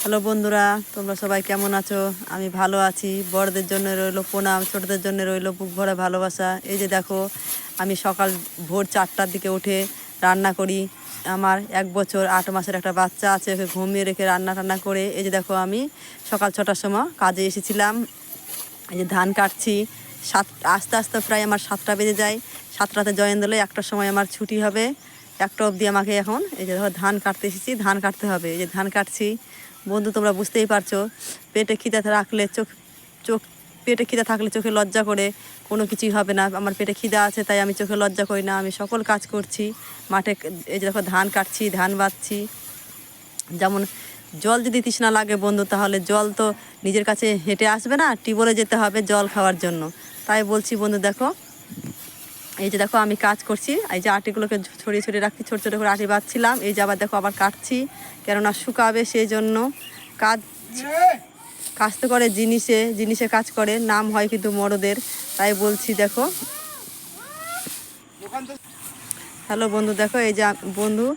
Hello বন্ধুরা, তোমরা সবাই কেমন আছো? আমি ভালো আছি। বড়দের জন্য রইল প্রণাম, ছোটদের জন্য রইল বুক ভরা ভালোবাসা। এই যে দেখো, আমি সকাল ভোর চারটার দিকে উঠে রান্না করি। আমার এক বছর আট মাসের একটা বাচ্চা আছে, ওকে ঘুমিয়ে রেখে রান্না টান্না করে। এই যে দেখো, আমি সকাল ছটার সময় কাজে এসেছিলাম। এই যে ধান কাটছি। সাত, আস্তে আস্তে প্রায় আমার সাতটা বেজে যায়। সাতটাতে জয়েন দিলে একটার সময় আমার ছুটি হবে। একটা অবধি আমাকে এখন এই যে দেখো ধান কাটতে এসেছি, ধান কাটতে হবে। এই যে ধান কাটছি, বন্ধু তোমরা বুঝতেই পারছ, পেটে খিদে রাখলে চোখ চোখ পেটে খিদে থাকলে চোখে লজ্জা করে, কোনো কিছুই হবে না। আমার পেটে খিদা আছে, তাই আমি চোখে লজ্জা করি না। আমি সকল কাজ করছি, মাঠে এই যে দেখো ধান কাটছি, ধান বাঁধছি। যেমন জল যদি তৃষ্ণা লাগে বন্ধু, তাহলে জল তো নিজের কাছে হেঁটে আসবে না টিউবওয়েলে যেতে হবে জল খাওয়ার জন্য। তাই বলছি বন্ধু, দেখো এই যে দেখো আমি কাজ করছি এই যে আটিগুলোকে ছড়িয়ে ছড়িয়ে রাখছি ছোটো ছোটো করে আটি বাঁধছিলাম এই যে আবার দেখো আবার কাটছি কেননা শুকাবে সেই জন্য কাজ কাজ তো করে জিনিসে জিনিসে কাজ করে নাম হয় কিন্তু মরদের তাই বলছি দেখো। হ্যালো বন্ধু দেখো এই যে বন্ধু।